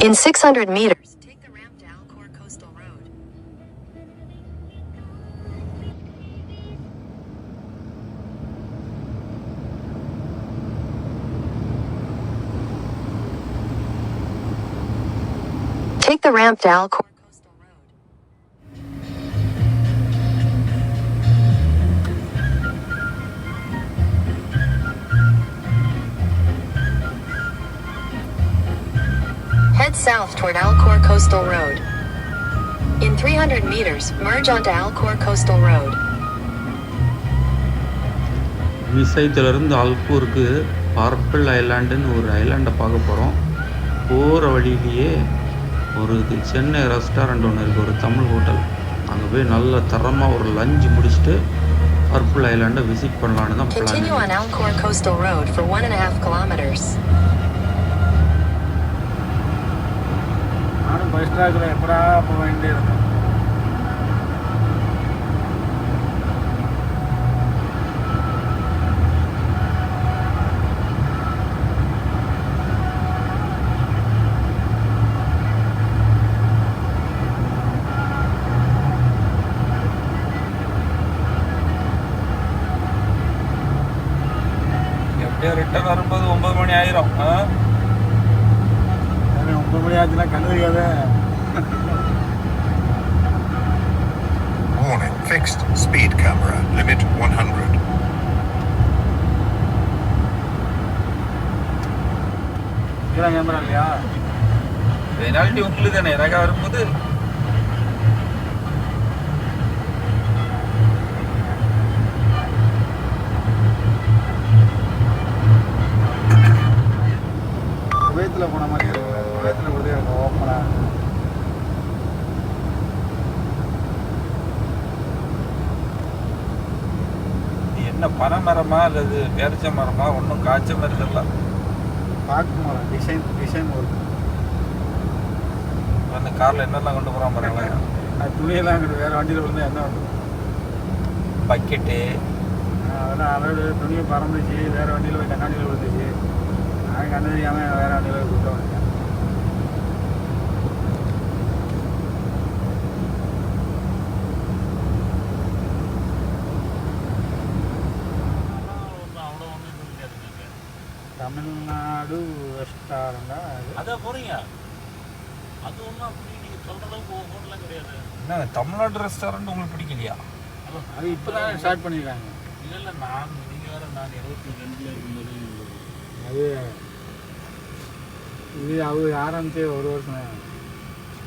In 600 meters, take the ramp to Alcor Coastal Road. Take the ramp to Alcor Head south toward Alcor Coastal Road. In 300 meters, merge onto Alcor Coastal Road. விசைத்திலிருந்து அல்கூருக்கு purple ஐலாண்டுன்னு ஒரு ஐலாண்டை பார்க்க போகிறோம் போகிற வழியிலேயே ஒரு இது சென்னை ரெஸ்டாரண்ட் ஒன்று இருக்குது ஒரு தமிழ் ஹோட்டல் அங்கே போய் நல்ல தரமாக ஒரு லஞ்ச் முடிச்சுட்டு பர்பிள் ஐலாண்டை விசிட் பண்ணலான்னு தான் Continue on பிளான் பஸ் ஸ்டாக்கில் எப்படா போக வேண்டியிருக்கும் எப்படியோ ரிட்டர்ன் வரும்போது ஒன்பது மணி ஆயிரும் ஆ? ஒன்பது மணி ஆச்சுன்னா கண்ணு தெரியாத. Warning, fixed speed camera, limit 100. கீழே கேமரா இல்லையா? பெனால்ட்டி உங்களுக்கு தானே எனக்கு வரும்போது இது என்ன பனை மரமா அல்லது பேரிச்ச மரமா ஒன்றும் காய்ச்ச மாதிரி தெரியல பார்க்க டிசைன் டிசைன் ஒர்க் அந்த காரில் என்னெல்லாம் கொண்டு போகிறான் பாருங்களேன் அது துணியெல்லாம் அங்கிட்டு வேறு வண்டியில் விழுந்தா என்ன பண்ணும் பக்கெட்டு. அதெல்லாம் அதாவது துணியை பறந்துச்சு. வேறு வண்டியில் போய் கண்ணாடியில் விழுந்துச்சு. நான் கண்ணு தெரியாமல் வேறு வண்டியில் போய் கொடுத்து தமிழ்நாடு ரெஸ்டாரண்டா அது அதான் போறீங்க? அது ஒன்றும் அப்படி நீங்கள் சொல்கிற அளவுக்கு ஹோட்டலாம் கிடையாது. என்ன தமிழ்நாடு ரெஸ்டாரண்ட் உங்களுக்கு பிடிக்கலையா? அது இப்போ தான் ஸ்டார்ட் பண்ணியிருக்காங்க இல்லை இல்லை நான் நீங்கள் வேறு நான் இருபத்தி ரெண்டில் இருக்கும்போது அது இது அவர் ஆரம்பிச்சே ஒரு வருஷம்.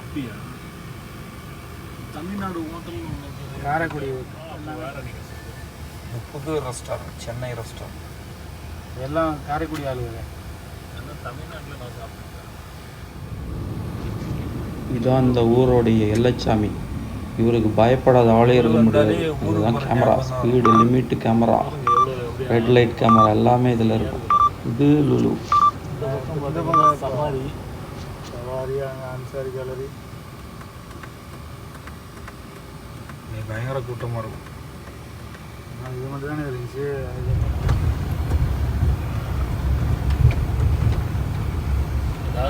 அப்படியா? தமிழ்நாடு இருக்குது. காரைக்குடி ஆ, அப்போ வேற நீங்கள் இந்த புது ரெஸ்டாரண்ட் சென்னை ரெஸ்டாரண்ட் எல்லாம் காரைக்குடி ஆளுங்க. இதான் இந்த ஊரோடைய எல்லச்சாமி. இவருக்கு பயப்படாத ஆளே இருக்க முடியாது. இதுதான் camera. Speed limit camera red light camera எல்லாமே இதில் இருக்கும். இது லுலு சவாரி. சவாரி. அன்சாரி கேலரி பயங்கர கூட்டமாக இருக்கும். இது மட்டும் தானே இருந்துச்சு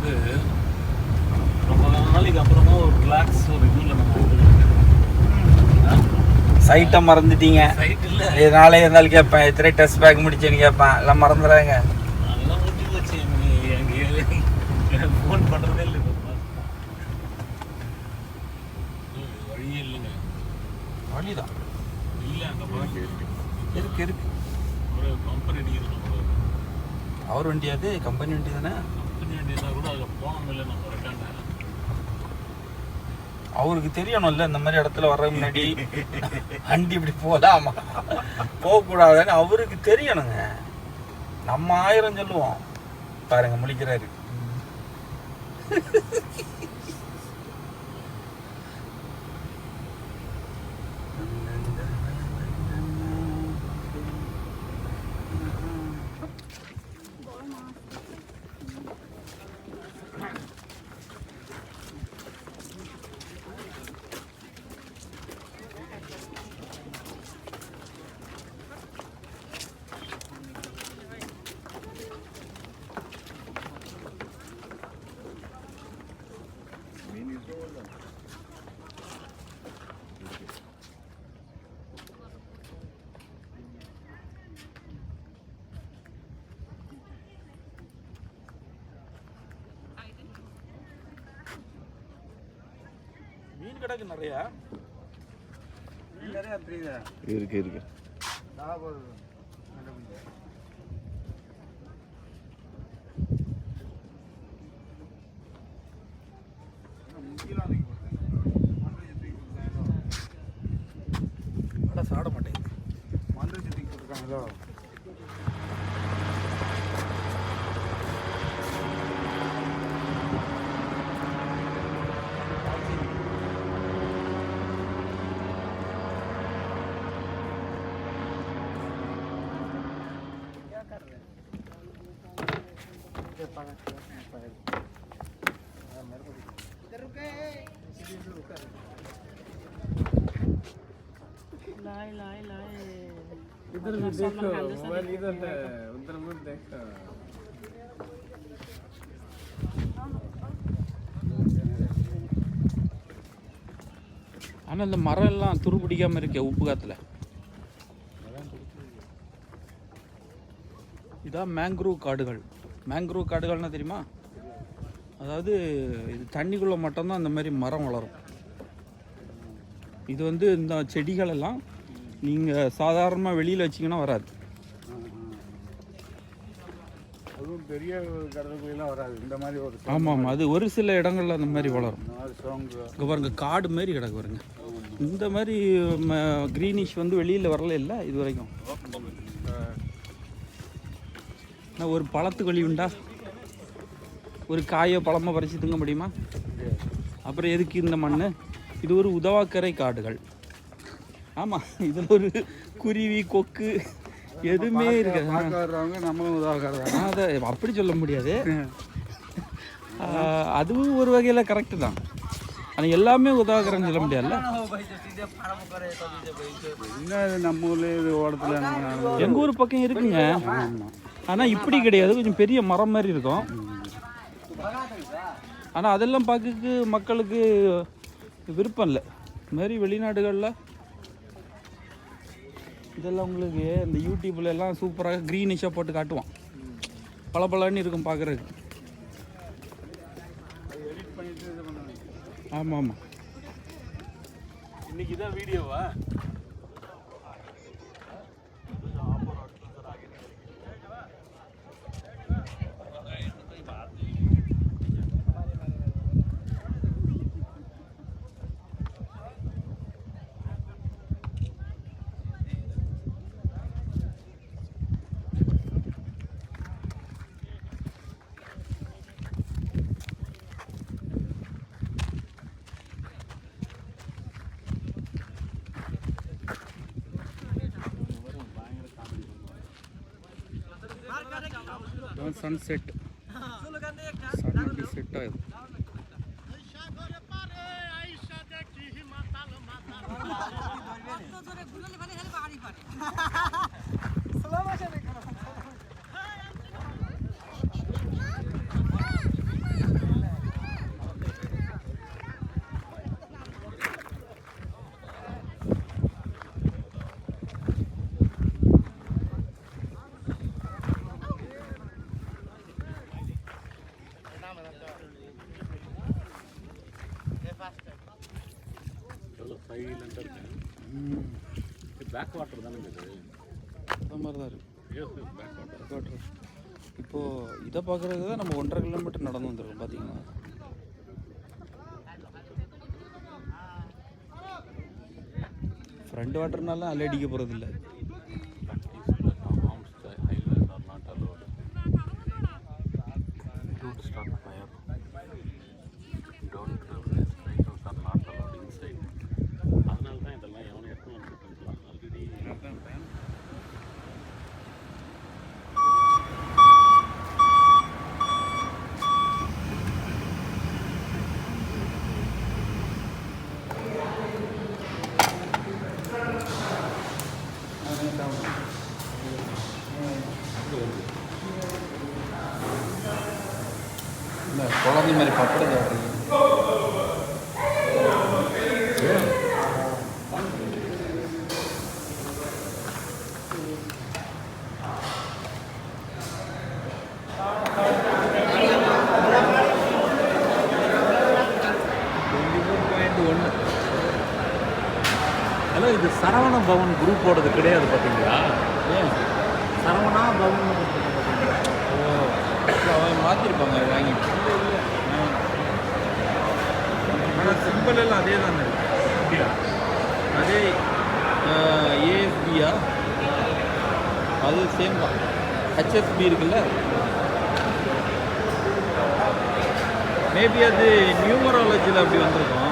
அதாவது ரொம்ப நாளைக்கு அப்புறமா ஒரு ரிலாக்ஸ் ஒரு இதில் நம்ம சைட்டை மறந்துட்டீங்க. சைட் இல்லை. இது நாளே இருந்தாலும் கேட்பேன். எத்தனை டெஸ்ட் பேக் முடிச்சேன்னு கேட்பேன். எல்லாம் மறந்துடுறாங்க அதெல்லாம் முடிஞ்சு போச்சு எனக்கு ஃபோன் பண்ணுறதே இல்லை வழியே இல்லைங்க. வழிதான். இல்லை அங்கே போய் இருக்கு. இருக்கு ஒரு கம்பெனி அடிக்கிறோம் அவர் வண்டி அது கம்பெனி வண்டி தானே? கூட அதில் போனோம் இல்லை நம்ம ரெட்டாங்க அவருக்கு தெரியணும்ல இந்த மாதிரி இடத்துல வர முன்னாடி வண்டி இப்படி போகலாமா போகக்கூடாதுன்னு அவருக்கு தெரியணுங்க. நம்ம ஆயிரம் சொல்லுவோம். பாருங்க முழிக்கிறாரு. மீன் கிடக்கு நிறையா. மீன் நிறையா தெரியுதா இருக்கு இருக்கு. சாட மாட்டேங்குது. மந்திரி தூக்கி கொடுத்துருக்காங்களோ लाए लाए लाए इधर भी देखो मोबाइल इधर है उधर मत देखो ஆனால் இந்த மரம் எல்லாம் துரு பிடிக்காம இருக்கே உப்பு காத்துல இதான் மேங்க்ரூவ் காடுகள் மேங்க்ரூவ் காடுகள்னா தெரியுமா அதாவது இது தண்ணிக்குள்ளே மட்டும்தான் இந்த மாதிரி மரம் வளரும். இது வந்து இந்த செடிகள் எல்லாம் நீங்கள் சாதாரணமாக வெளியில் வச்சிங்கன்னா வராது. அதுவும் பெரிய கடற்குழிலாம் வராது. இந்த மாதிரி ஒரு ஆமாம் ஆமாம் அது ஒரு சில இடங்கள்ல அந்த மாதிரி வளரும். இங்கே பாருங்க காடு மாதிரி கிடக்கு பாருங்க. இந்த மாதிரி க்ரீனிஷ் வந்து வெளியில் வரல இல்லை இது வரைக்கும்? ஒரு பழத்து கழி உண்டா? ஒரு காயை பழமாக பறித்து திங்க முடியுமா? அப்புறம் எதுக்கு இந்த மண் இது ஒரு உதவாக்கரை காடுகள். ஆமாம் இதில் ஒரு குருவி கொக்கு எதுவுமே இருக்கு பார்க்க வர்றவங்க நம்மளும் உதவாக்கிறதா அதை அப்படி சொல்ல முடியாது. அதுவும் ஒரு வகையில் கரெக்டு தான். ஆனால் எல்லாமே உதவாக்கரன்னு சொல்ல முடியாதுல்ல? நம்ம ஊர்லேயே இது ஓடத்தில் எங்கள் ஊர் பக்கம் இருக்குங்க. ஆனால் இப்படி கிடையாது. கொஞ்சம் பெரிய மரம் மாதிரி இருக்கும். ஆனால் அதெல்லாம் பார்க்க மக்களுக்கு விருப்பம் இல்லை. இதுமாரி வெளிநாடுகளில் இதெல்லாம் உங்களுக்கு இந்த யூடியூப்பில் எல்லாம் சூப்பராக க்ரீனிஷாக போட்டு காட்டுவான். பளபளன்னு இருக்கும் பார்க்குறதுக்கு. ஆமாம் ஆமாம் இன்னைக்கு தான் வீடியோவா ಸನ್ಸೆಟ್ ಸೆಟ್ ಆಯ್ತು. சைலண்டாக இருக்கு பேக் வாட்டர் தானே இது அந்த மாதிரி தான் இருக்கு பேக் வாட்டர் காட்டுறேன் இப்போது இதை பார்க்குறது தான் நம்ம ஒன்றரை கிலோமீட்டர் நடந்து வந்துருக்கோம் பார்த்தீங்கன்னா ஃப்ரண்ட் வாட்டர்னால அலை அடிக்க போகிறது மாதிரி பப்படம் சாப்பிட்றீங்க பாயிண்ட் ஒன்று சரவண பவன் குரூப்போடது கிடையாது பார்த்தீங்களா ஏன்? சரவணா பவன் ஓ அவன் மாற்றிருப்பாங்க வாங்கி. எல்லாம் அதே தானே? அதே ஏஎஸ்பியா அது சேம் தான். ஹெச்எஸ்பி இருக்குல்ல? மேபி அது நியூமராலஜியில் அப்படி வந்திருக்கும்.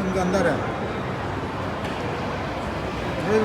इनके अंदर है। देख